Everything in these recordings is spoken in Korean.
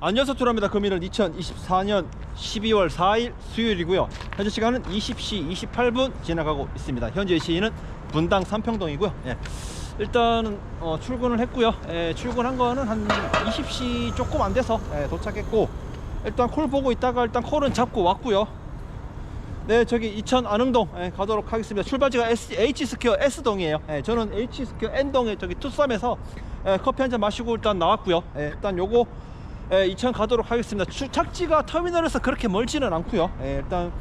안녕하세요. 투라입니다 금일은 2024년 12월 4일 수요일이고요. 현재 시간은 20시 28분 지나가고 있습니다. 현재 시인은 분당 삼평동이고요. 예. 일단은 어, 출근을 했고요. 예, 출근한 거는 한 20시 조금 안 돼서 예, 도착했고 일단 콜 보고 있다가 일단 콜은 잡고 왔고요. 네 저기 이천 안흥동 예, 가도록 하겠습니다. 출발지가 H스퀘어 S동이에요. 예, 저는 H스퀘어 N동에 저기 투썸에서 예, 커피 한 잔 마시고 일단 나왔고요. 예, 일단 요거 예, 이천 가도록 하겠습니다 주착지가 터미널에서 그렇게 멀지는 않고요 예, 일단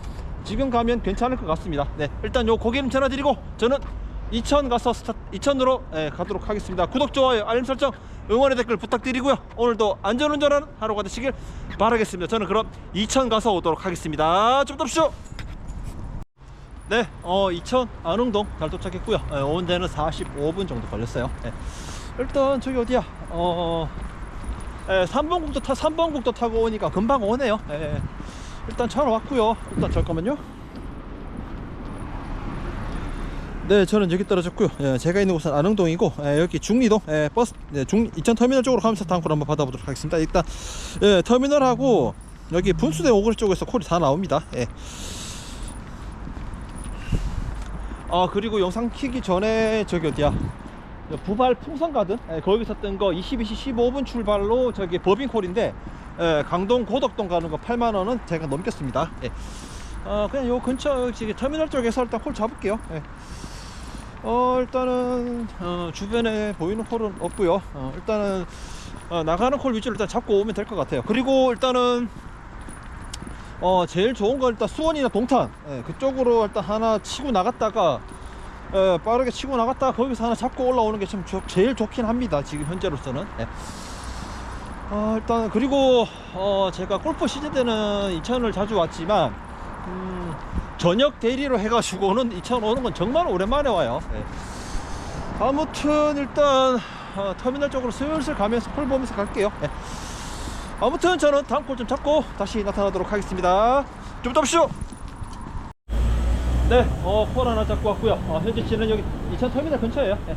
지금 가면 괜찮을 것 같습니다 네 일단 요 고객님 전화 드리고 저는 이천 가서 스타 이천으로 예, 가도록 하겠습니다 구독 좋아요 알림 설정 응원의 댓글 부탁드리고요 오늘도 안전운전하는 하루가 되시길 바라겠습니다 저는 그럼 이천 가서 오도록 하겠습니다 좀 덥시오 네, 어, 이천 안흥동 잘 도착했고요. 예, 온 데는 45분 정도 걸렸어요. 예. 일단 저기 어디야? 어, 예, 3번 국도 타 3번 국도 타고 오니까 금방 오네요. 예. 일단 차로 왔고요. 일단 잠깐만요. 네, 저는 여기 떨어졌고요. 예, 제가 있는 곳은 안흥동이고 예, 여기 중리동 예, 버스 예, 중 이천 터미널 쪽으로 가면서 다음콜 한번 받아보도록 하겠습니다. 일단 예, 터미널하고 여기 분수대 오거리 쪽에서 콜이 다 나옵니다. 예. 아 그리고 영상 키기 전에 저기 어디야 부발 풍선 가든 예, 거기서 뜬 거 22시 15분 출발로 저기 법인콜인데 예, 강동 고덕동 가는 거 8만 원은 제가 넘겼습니다. 예. 어 그냥 요 근처 저기 터미널 쪽에서 일단 콜 잡을게요. 예. 어 일단은 어, 주변에 보이는 콜은 없고요. 어, 일단은 어, 나가는 콜 위주로 일단 잡고 오면 될 것 같아요. 그리고 일단은 어 제일 좋은 건 일단 수원이나 동탄 예, 그쪽으로 일단 하나 치고 나갔다가 예, 빠르게 치고 나갔다가 거기서 하나 잡고 올라오는 게 참 제일 좋긴 합니다 지금 현재로서는 예. 어, 일단 그리고 어, 제가 골프 시즌 때는 이천을 자주 왔지만 음, 저녁 대리로 해가지고는 이천 오는 건 정말 오랜만에 와요 예. 아무튼 일단 어, 터미널 쪽으로 슬슬 가면서 콜 보면서 갈게요 예. 아무튼 저는 다음 콜좀 잡고 다시 나타나도록 하겠습니다. 좀 덥시오. 네, 어, 콜 하나 잡고 왔고요. 어, 현재 씨는 여기 이천 터미널 근처에요. 예.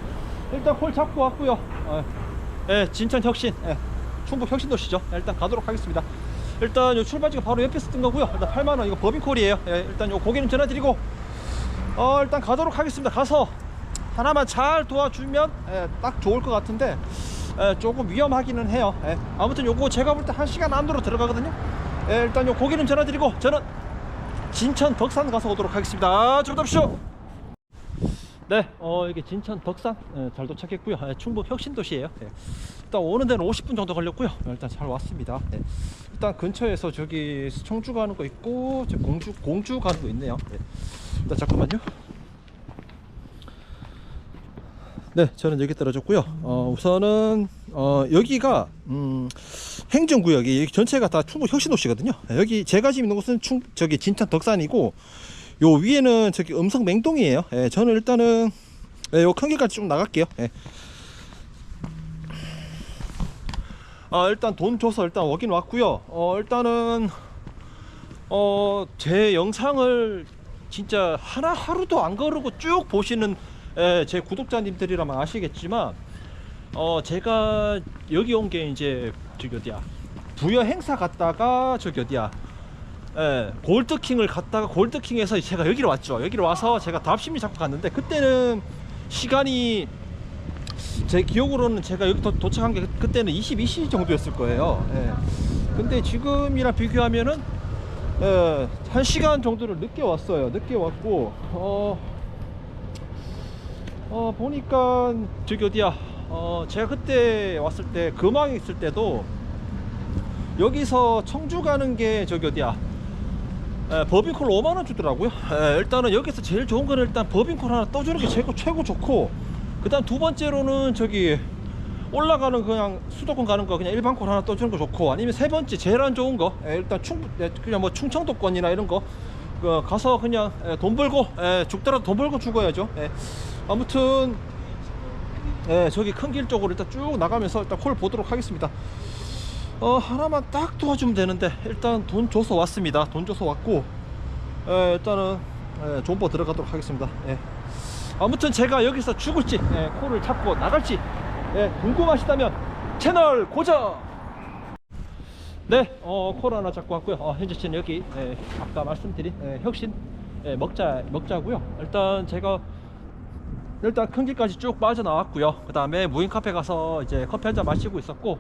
일단 콜 잡고 왔고요. 어, 예, 진천 혁신, 예, 충북 혁신 도시죠. 예, 일단 가도록 하겠습니다. 일단 요 출발지가 바로 옆에서 뜬 거고요. 일단 8만 원 이거 법인 콜이에요. 예, 일단 요 고객님 전화 드리고 어, 일단 가도록 하겠습니다. 가서 하나만 잘 도와주면 예, 딱 좋을 것 같은데 예, 조금 위험하기는 해요. 예. 아무튼 요거 제가 볼 때 한 시간 안으로 들어가거든요. 예, 일단 요 고객님 전화 드리고 저는 진천 덕산 가서 오도록 하겠습니다. 좀 덥시오. 네, 어 이게 진천 덕산 예, 잘 도착했고요. 예, 충북 혁신 도시예요. 예. 일단 오는 데는 50분 정도 걸렸고요. 예, 일단 잘 왔습니다. 예. 일단 근처에서 저기 청주 가는 거 있고 저 공주 공주 가는 거 있네요. 예. 일단 잠깐만요. 네, 저는 여기 떨어졌고요. 어, 우선은 어, 여기가 음, 행정구역이 전체가 다 충북 혁신도시거든요. 네, 여기 제가 지금 있는 곳은 충 저기 진천 덕산이고 요 위에는 저기 음성 맹동이에요. 예, 저는 일단은 예, 요 큰 길까지 좀 나갈게요. 예. 아, 일단 돈 줘서 일단 오긴 왔고요. 어, 일단은 어, 제 영상을 진짜 하나 하루도 안 거르고 쭉 보시는 예, 제 구독자님들이라면 아시겠지만 어 제가 여기 온 게 이제 저기 어디야? 부여 행사 갔다가 저기 어디야? 예, 골드킹을 갔다가 골드킹에서 제가 여기로 왔죠. 여기로 와서 제가 답심이 잡고 갔는데 그때는 시간이 제 기억으로는 제가 여기 도, 도착한 게 그때는 22시 정도였을 거예요. 예. 근데 지금이랑 비교하면은 예, 한 시간 정도를 늦게 왔어요. 늦게 왔고 어 어 보니까 저기 어디야 어 제가 그때 왔을 때 금왕에 있을 때도 여기서 청주 가는 게 저기 어디야 에, 법인콜 5만 원 주더라고요 에, 일단은 여기서 제일 좋은 거는 일단 법인콜 하나 떠주는 게 최고 최고 좋고 그 다음 두 번째로는 저기 올라가는 그냥 수도권 가는 거 그냥 일반 콜 하나 떠주는 거 좋고 아니면 세 번째 제일 안 좋은 거 에, 일단 충 에, 그냥 뭐 충청도권이나 이런 거 그, 가서 그냥 에, 돈 벌고 에, 죽더라도 돈 벌고 죽어야죠 에. 아무튼 예, 저기 큰 길 쪽으로 일단 쭉 나가면서 일단 콜 보도록 하겠습니다. 어, 하나만 딱 도와주면 되는데 일단 돈 줘서 왔습니다. 돈 줘서 왔고 예, 일단은 예, 존버 들어가도록 하겠습니다. 예. 아무튼 제가 여기서 죽을지 예, 콜을 잡고 나갈지 예, 궁금하시다면 채널 고정. 네, 어, 코로나 잡고 왔고요. 어, 현재 씨는 여기 예, 아까 말씀드린 예, 혁신 예, 먹자 먹자고요. 일단 제가 일단 큰 길까지 쭉 빠져나왔고요. 그 다음에 무인 카페 가서 이제 커피 한 잔 마시고 있었고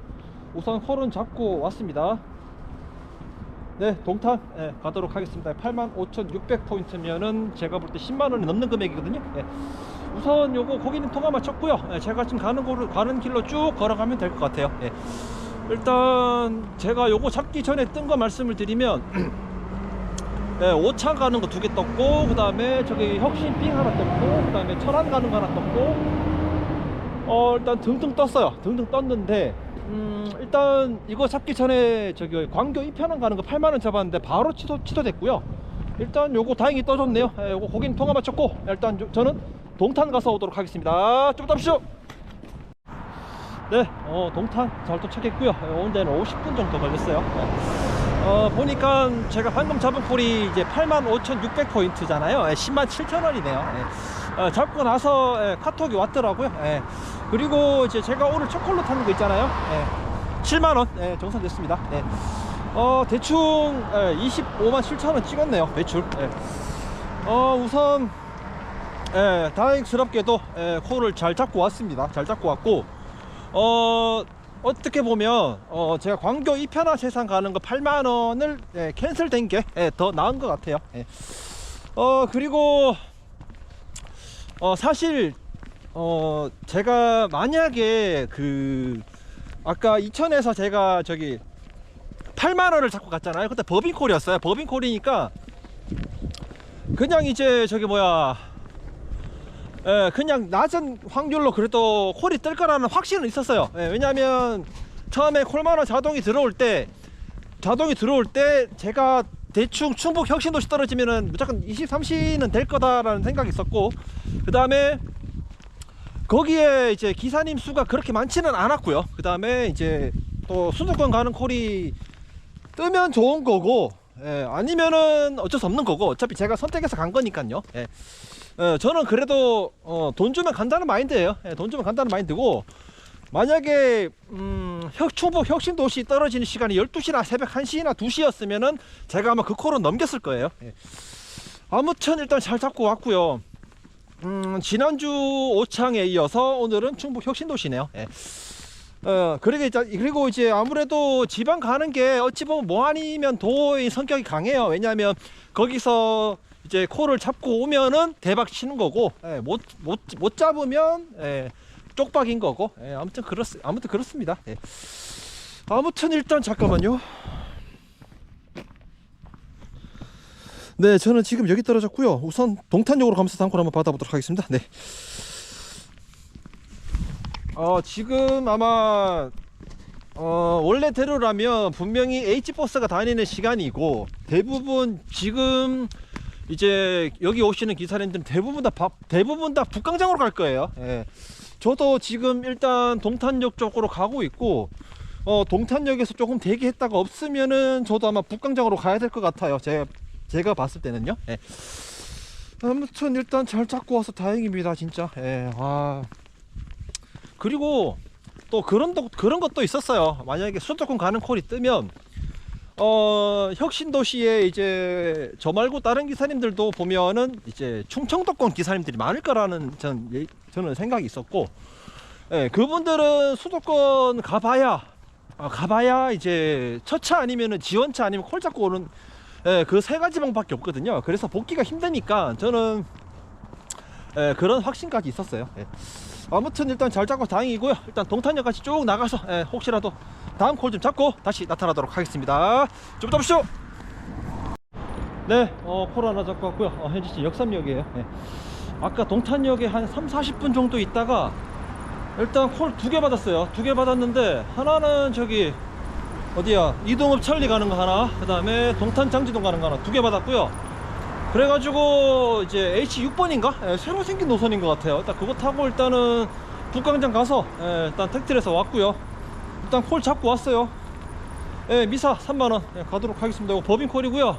우선 홀은 잡고 왔습니다. 네, 동탄 예, 가도록 하겠습니다. 85,600포인트면은 제가 볼 때 10만 원이 넘는 금액이거든요. 예. 우선 요거 고객님 통화 마쳤고요. 예, 제가 지금 가는 거로 가는 길로 쭉 걸어가면 될 것 같아요. 예. 일단 제가 요거 잡기 전에 뜬 거 말씀을 드리면 예, 오차 가는 거 두 개 떴고 그 다음에 저기 혁신빙 하나 떴고 그 다음에 철안 가는 거 하나 떴고 어 일단 등등 떴어요 등등 떴는데 음 일단 이거 잡기 전에 저기 광교 이편항 가는 거 8만원 잡았는데 바로 취소, 취소됐고요 일단 요거 다행히 떠줬네요 예, 요거 고객님 통화 마쳤고 일단 요- 저는 동탄 가서 오도록 하겠습니다 좀 답시오 네, 어, 동탄 잘 도착했고요. 어, 온 데는 50분 정도 걸렸어요. 네. 어, 보니까 제가 방금 잡은 콜이 이제 85,600포인트잖아요. 10만 7천 원이네요. 어, 잡고 나서 예, 카톡이 왔더라고요. 예. 그리고 이제 제가 오늘 초콜릿 타는 거 있잖아요. 예. 7만 원 예, 정산됐습니다. 네. 어, 대충 예, 25만 7천 원 찍었네요. 매출. 예. 어, 우선 예, 다행스럽게도 예, 콜을 잘 잡고 왔습니다. 잘 잡고 왔고 어 어떻게 보면 어 제가 광교 이편화 세상 가는 거 8만 원을 예, 캔슬된 게 더 나은 것 같아요. 예. 어 그리고 어 사실 어 제가 만약에 그 아까 이천에서 제가 저기 8만 원을 잡고 갔잖아요. 그때 법인콜이었어요. 법인콜이니까 그냥 이제 저기 뭐야 예, 그냥 낮은 확률로 그래도 콜이 뜰 거라는 확신은 있었어요. 예, 왜냐면 처음에 콜마너 자동이 들어올 때 자동이 들어올 때 제가 대충 충북 혁신도시 떨어지면은 무조건 20, 30는 될 거다라는 생각이 있었고 그 다음에 거기에 이제 기사님 수가 그렇게 많지는 않았고요. 그 다음에 이제 또 수도권 가는 콜이 뜨면 좋은 거고 예, 아니면은 어쩔 수 없는 거고 어차피 제가 선택해서 간 거니까요. 예. 어, 저는 그래도 어, 돈 주면 간다는 마인드예요. 예, 돈 주면 간다는 마인드고 만약에 음, 혁, 충북 혁신도시 떨어지는 시간이 12시나 새벽 1시나 2시였으면은 제가 아마 그 콜은 넘겼을 거예요. 예. 아무튼 일단 잘 잡고 왔고요. 음, 지난주 오창에 이어서 오늘은 충북 혁신도시네요. 예. 어, 그리고 이제 아무래도 지방 가는 게 어찌 보면 뭐 아니면 도의 성격이 강해요. 왜냐하면 거기서 이제 코를 잡고 오면은 대박 치는 거고, 예, 못, 못, 못 잡으면, 예, 쪽박인 거고, 예, 아무튼 그렇, 아무튼 그렇습니다. 예. 아무튼 일단 잠깐만요. 네, 저는 지금 여기 떨어졌고요. 우선 동탄역으로 가면서 단콜 한번 받아보도록 하겠습니다. 네. 어, 지금 아마 어, 원래대로라면 분명히 H버스가 다니는 시간이고 대부분 지금 이제 여기 오시는 기사님들은 대부분 다 밥- 대부분 다 북광장으로 갈 거예요. 예. 저도 지금 일단 동탄역 쪽으로 가고 있고 어, 동탄역에서 조금 대기했다가 없으면은 저도 아마 북광장으로 가야 될 것 같아요. 제가 제가 봤을 때는요. 예. 아무튼 일단 잘 잡고 와서 다행입니다, 진짜. 예. 와. 그리고 또 그런 도, 그런 것도 있었어요. 만약에 수도권 가는 콜이 뜨면 어 혁신도시에 이제 저 말고 다른 기사님들도 보면은 이제 충청도권 기사님들이 많을 거라는 전 예- 저는 생각이 있었고 예, 그분들은 수도권 가봐야 아, 가봐야 이제 첫차 아니면은 지원차 아니면 콜 잡고 오는 예, 그 세 가지 방법밖에 없거든요. 그래서 복귀가 힘드니까 저는 예, 그런 확신까지 있었어요. 예. 아무튼 일단 잘 잡고 다행이고요. 일단 동탄역까지 쭉 나가서 예, 혹시라도 다음 콜 좀 잡고 다시 나타나도록 하겠습니다. 좀 더보시죠. 네, 어, 콜 하나 잡고 왔고요. 어, 현재 지 역삼역이에요. 예. 아까 동탄역에 한 3, 40분 정도 있다가 일단 콜 두 개 받았어요. 두 개 받았는데 하나는 저기 어디야 이동업 천리 가는 거 하나, 그 다음에 동탄 장지동 가는 거 하나 두 개 받았고요. 그래가지고 이제 H6번인가 새로 생긴 노선인 것 같아요. 일단 그거 타고 일단은 북광장 가서 예, 일단 택트에서 왔고요. 일단 콜 잡고 왔어요. 예, 미사 3만 원 예, 가도록 하겠습니다. 이거 법인 콜이고요.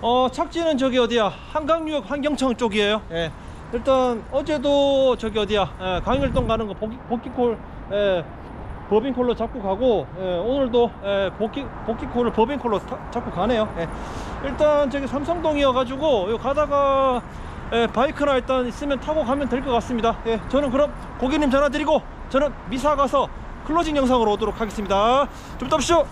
어 착지는 저기 어디야 한강유역 환경청 쪽이에요. 예. 일단 어제도 저기 어디야 예, 강일동 가는 거 복귀, 복귀콜 예, 법인콜로 잡고 가고 예, 오늘도 예, 복귀 복귀콜을 법인콜로 타- 잡고 가네요. 예. 일단 저기 삼성동이어 가지고 요 가다가 예, 바이크나 일단 있으면 타고 가면 될 것 같습니다. 예, 저는 그럼 고객님 전화 드리고 저는 미사 가서 클로징 영상으로 오도록 하겠습니다. 좀 떠보시죠.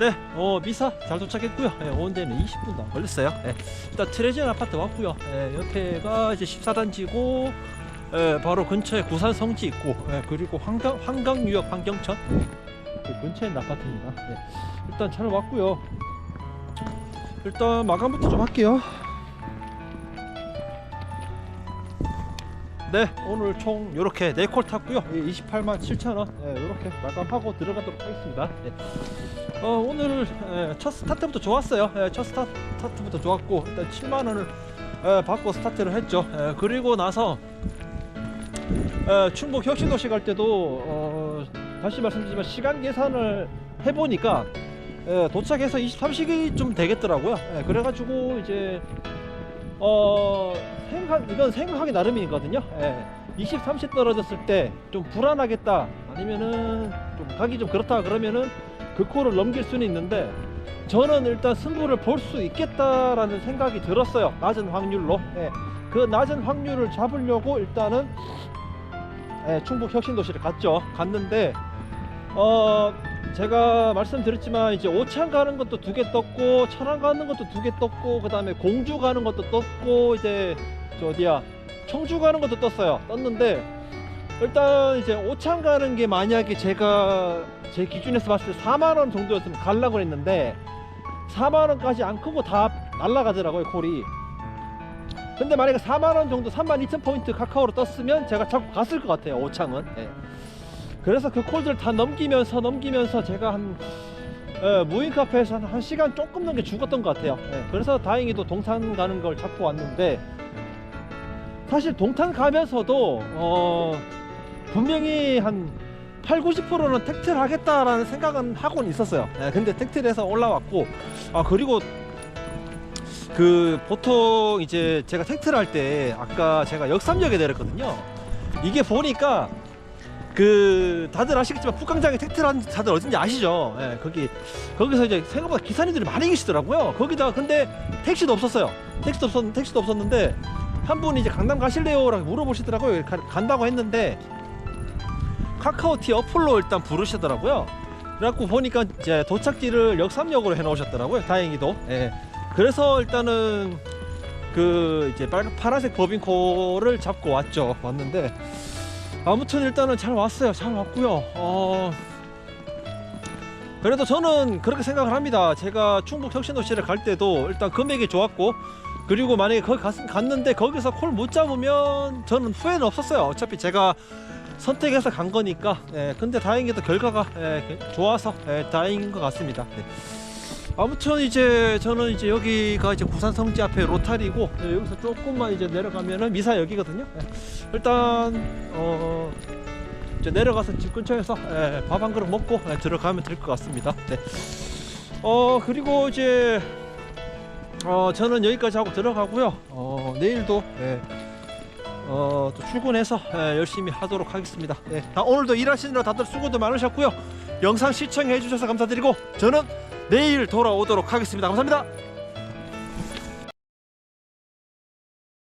네, 어, 미사 잘 도착했고요. 예, 온 데는 20분도 안 걸렸어요. 예, 일단 트레전 아파트 왔고요. 예, 옆에가 이제 14단지고 예, 바로 근처에 구산 성지 있고 예, 그리고 한강 한강유역 환경천 그 근처에 있는 아파트입니다. 예, 일단 잘 왔고요. 일단 마감부터 좀 할게요. 네, 오늘 총 이렇게 네 콜 탔고요. 28만 7천 원 이렇게 마감하고 들어가도록 하겠습니다. 예. 어, 오늘 예, 첫 스타트부터 좋았어요. 예, 첫 스타, 스타트부터 좋았고 일단 7만 원을 예, 받고 스타트를 했죠. 예, 그리고 나서 예, 충북 혁신도시 갈 때도 어, 다시 말씀드리지만 시간 계산을 해보니까 예, 도착해서 23시기 좀 되겠더라고요. 예, 그래가지고 이제 어 생각 이건 생각하기 나름이거든요. 예, 23시 떨어졌을 때 좀 불안하겠다 아니면은 좀 가기 좀 그렇다 그러면은 그 코를 넘길 수는 있는데 저는 일단 승부를 볼 수 있겠다라는 생각이 들었어요. 낮은 확률로. 예, 그 낮은 확률을 잡으려고 일단은 예, 충북 혁신도시를 갔죠. 갔는데 어 제가 말씀드렸지만 이제 오창 가는 것도 두 개 떴고 천안 가는 것도 두 개 떴고 그 다음에 공주 가는 것도 떴고 이제 저 어디야 청주 가는 것도 떴어요. 떴는데 일단 이제 오창 가는 게 만약에 제가 제 기준에서 봤을 때 4만 원 정도였으면 가려고 했는데 4만 원까지 안 크고 다 날라가더라고요 콜이. 근데 만약에 4만 원 정도 3만 2천 포인트 카카오로 떴으면 제가 자꾸 갔을 것 같아요 오창은. 예. 그래서 그 콜들 다 넘기면서 넘기면서 제가 한 예, 무인 카페에서 한, 한 시간 조금 넘게 죽었던 것 같아요. 예, 그래서 다행히도 동탄 가는 걸 잡고 왔는데 사실 동탄 가면서도 어, 분명히 한 8, 90%는 택트를 하겠다라는 생각은 하고는 있었어요. 예, 근데 택트에서 올라왔고 아 그리고 그 보통 이제 제가 택트를 할 때 아까 제가 역삼역에 내렸거든요. 이게 보니까 그 다들 아시겠지만 북광장에 택트를 하는 다들 어딘지 아시죠? 예, 거기 거기서 이제 생각보다 기사님들이 많이 계시더라고요. 거기다 근데 택시도 없었어요. 택시도 없었 택시도 없었는데 한 분이 이제 강남 가실래요 라고 물어보시더라고요. 가- 간다고 했는데 카카오티 어플로 일단 부르시더라고요. 그래갖고 보니까 이제 도착지를 역삼역으로 해놓으셨더라고요. 다행히도. 예. 그래서 일단은 그 이제 빨, 파란색 법인코를 잡고 왔죠. 왔는데 아무튼 일단은 잘 왔어요. 잘 왔고요. 어 그래도 저는 그렇게 생각을 합니다. 제가 충북 혁신도시를 갈 때도 일단 금액이 좋았고 그리고 만약에 거기 갔, 갔는데 거기서 콜 못 잡으면 저는 후회는 없었어요. 어차피 제가 선택해서 간 거니까. 예, 근데 다행히도 결과가 예, 좋아서 예, 다행인 것 같습니다. 네. 아무튼 이제 저는 이제 여기가 이제 부산 성지 앞에 로타리고 예, 여기서 조금만 이제 내려가면은 미사역이거든요. 예. 일단 어 이제 내려가서 집 근처에서 예, 밥한 그릇 먹고 예, 들어가면 될 것 같습니다. 네. 어 그리고 이제 어 저는 여기까지 하고 들어가고요. 어 내일도 예, 어, 또 출근해서 예, 열심히 하도록 하겠습니다. 예, 다 오늘도 일하시느라 다들 수고도 많으셨고요. 영상 시청해 주셔서 감사드리고 저는 내일 돌아오도록 하겠습니다. 감사합니다.